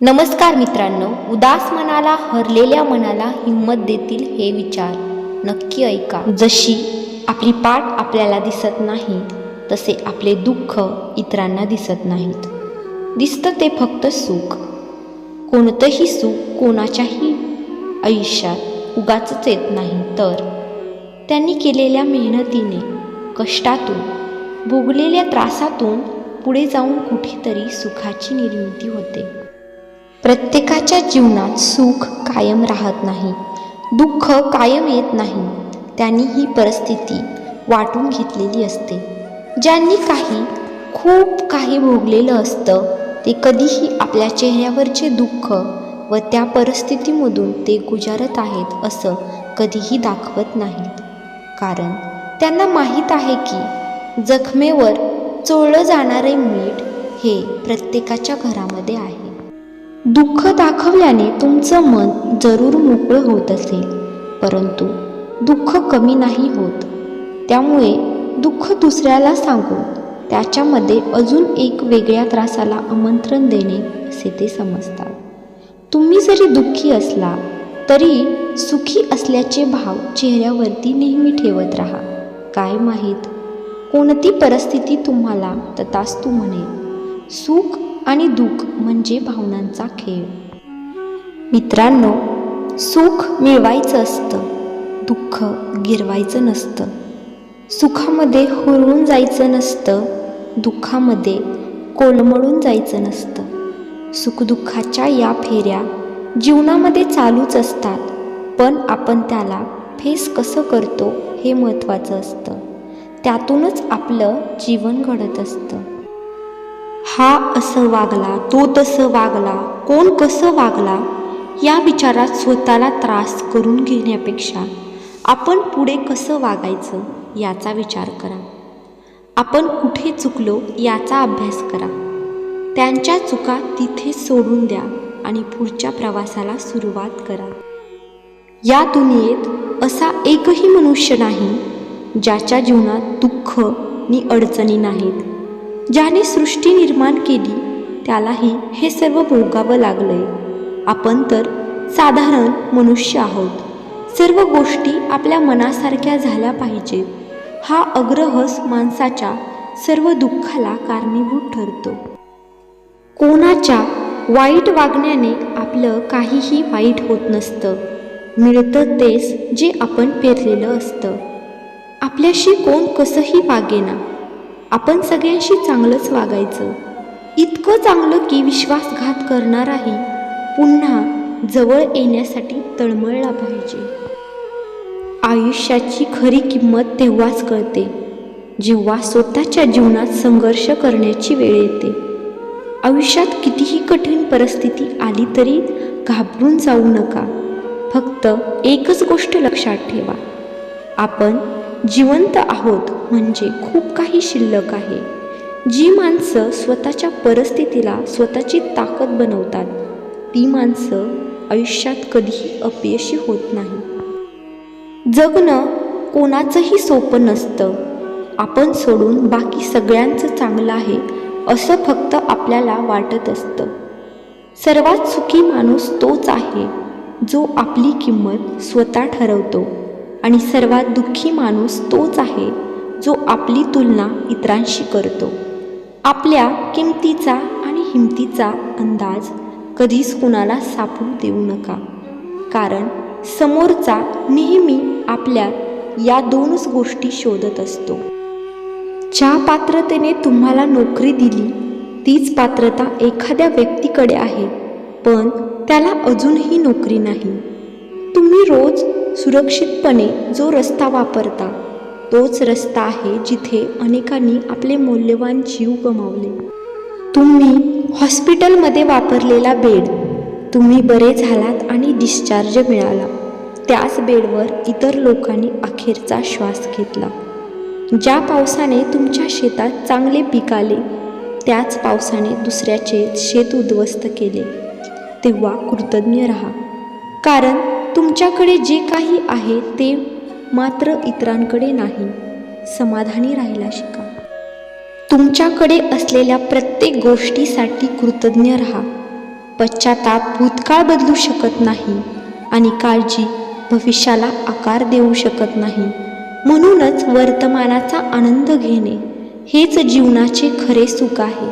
नमस्कार मित्रांनो उदास मनाला हरलेल्या मनाला हिंमत देतील हे विचार. नक्की ऐका. जशी आपली पाठ आपल्याला दिसत नाही तसे आपले दुःख इतरांना दिसत नाहीत. दिसतं ते फक्त सुख. कोणतंही सुख कोणाच्याही आयुष्यात उगाचच येत नाही. तर त्यांनी केलेल्या मेहनतीने कष्टातून भोगलेल्या त्रासातून पुढे जाऊन कुठेतरी सुखाची निर्मिती होते. प्रत्येकाच्या जीवनात सुख कायम राहत नाही दुःख कायम येत नाही त्यांनी ही परिस्थिती वाटून घेतलेली असते. ज्यांनी काही खूप काही भोगलेलं असतं ते कधीही आपल्या चेहऱ्यावरचे दुःख व त्या परिस्थितीमधून ते गुजारत आहेत असं कधीही दाखवत नाहीत. कारण त्यांना माहीत आहे की जखमेवर चोळलं जाणारे मीठ हे प्रत्येकाच्या घरामध्ये आहे. दुःख दाखवल्याने तुमचं मन जरूर मोकळं होत असेल. परंतु दुःख कमी नाही होत. त्यामुळे दुःख दुसऱ्याला सांगून त्याच्यामध्ये अजून एक वेगळ्या त्रासाला आमंत्रण देणे असे ते समजतात. तुम्ही जरी दुःखी असला तरी सुखी असल्याचे भाव चेहऱ्यावरती नेहमी ठेवत राहा. काय माहीत? कोणती परिस्थिती तुम्हाला ततास्तू म्हणेल. सुख आणि दुःख म्हणजे भावनांचा खेळ. मित्रांनो सुख मिळवायचं असतं दुःख गिरवायचं नसतं. सुखामध्ये हुरवून जायचं नसतं दुःखामध्ये कोलमडून जायचं नसतं. सुखदुःखाच्या या फेऱ्या जीवनामध्ये चालूच असतात पण आपण त्याला फेस कसं करतो हे महत्त्वाचं असतं. त्यातूनच आपलं जीवन घडत असतं. हा असं वागला तो तसं वागला कोण कसं वागला या विचारात स्वतःला त्रास करून घेण्यापेक्षा आपण पुढे कसं वागायचं याचा विचार करा. आपण कुठे चुकलो याचा अभ्यास करा. त्यांच्या चुका तिथे सोडून द्या आणि पुढच्या प्रवासाला सुरुवात करा. या दुनियेत असा एकही मनुष्य नाही ज्याच्या जीवनात दुःख नि अडचणी नाहीत. ज्याने सृष्टी निर्माण केली त्यालाही हे सर्व भोगावं लागलंय. आपण तर साधारण मनुष्य आहोत. सर्व गोष्टी आपल्या मनासारख्या झाल्या पाहिजेत हा अग्रहस माणसाच्या सर्व दुःखाला कारणीभूत ठरतो. कोणाच्या वाईट वागण्याने आपलं काहीही वाईट होत नसतं. मिळतं तेच जे आपण पेरलेलं असतं. आपल्याशी कोण कसंही वागेना. आपण सगळ्यांशी चांगलंच वागायचं. इतकं चांगलं की विश्वासघात करणाराही पुन्हा जवळ येण्यासाठी तळमळला पाहिजे. आयुष्याची खरी किंमत तेव्हाच कळते जेव्हा स्वतःच्या जीवनात संघर्ष करण्याची वेळ येते. आयुष्यात कितीही कठीण परिस्थिती आली तरी घाबरून जाऊ नका. फक्त एकच गोष्ट लक्षात ठेवा. आपण जिवंत आहोत म्हणजे खूप काही शिल्लक आहे. जी माणसं स्वतःच्या परिस्थितीला स्वतःची ताकद बनवतात ती माणसं आयुष्यात कधीही अपयशी होत नाही. जगणं कोणाचंही सोपं नसतं. आपण सोडून बाकी सगळ्यांचं चांगलं आहे असं फक्त आपल्याला वाटत असतं. सर्वात सुखी माणूस तोच आहे जो आपली किंमत स्वतः ठरवतो. आणि सर्वात दुःखी माणूस तोच आहे जो आपली तुलना इतरांशी करतो. आपल्या किमतीचा आणि हिमतीचा अंदाज कधीच कुणाला सापडू देऊ नका. कारण समोरचा नेहमी आपल्या या दोनच गोष्टी शोधत असतो. ज्या पात्रतेने तुम्हाला नोकरी दिली तीच पात्रता एखाद्या व्यक्तीकडे आहे पण त्याला अजूनही नोकरी नाही. तुम्ही रोज सुरक्षितपणे जो रस्ता वापरता तोच रस्ता आहे जिथे अनेकांनी आपले मौल्यवान जीव गमावले. तुम्ही हॉस्पिटलमध्ये वापरलेला बेड तुम्ही बरे झालात आणि डिस्चार्ज मिळाला. त्याच बेडवर इतर लोकांनी अखेरचा श्वास घेतला. ज्या पावसाने तुमच्या शेतात चांगले पिकाले त्याच पावसाने दुसऱ्याचे शेत उद्ध्वस्त केले. तेव्हा कृतज्ञ राहा. कारण तुमच्याकडे जे काही आहे ते मात्र इतरांकडे नाही. समाधानी राहायला शिका. तुमच्याकडे असलेल्या प्रत्येक गोष्टीसाठी कृतज्ञ राहा. पश्चाताप भूतकाळ बदलू शकत नाही आणि काळजी भविष्याला आकार देऊ शकत नाही. म्हणूनच वर्तमानाचा आनंद घेणे हेच जीवनाचे खरे सुख आहे.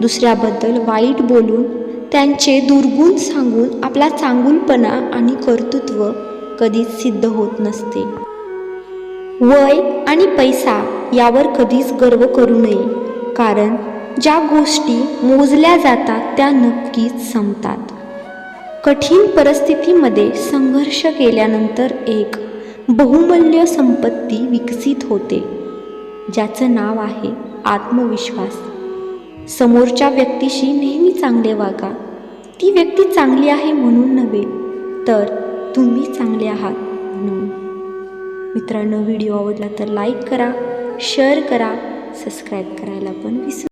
दुसऱ्याबद्दल वाईट बोलून त्यांचे दुर्गुण सांगून आपला चांगुलपणा आणि कर्तृत्व कधीच सिद्ध होत नसते. वय आणि पैसा यावर कधीच गर्व करू नये कारण ज्या गोष्टी मोजल्या जातात त्या नक्कीच संपतात. कठीण परिस्थितीमध्ये संघर्ष केल्यानंतर एक बहुमूल्य संपत्ती विकसित होते ज्याचं नाव आहे आत्मविश्वास. समोरच्या व्यक्तीशी नेहमी चांगले वागा. ती व्यक्ती चांगली आहे म्हणून नव्हे तर तुम्ही चांगले आहात म्हणून. मित्रांनो व्हिडिओ आवडला तर लाईक करा शेअर करा सबस्क्राईब करायला पण विसरू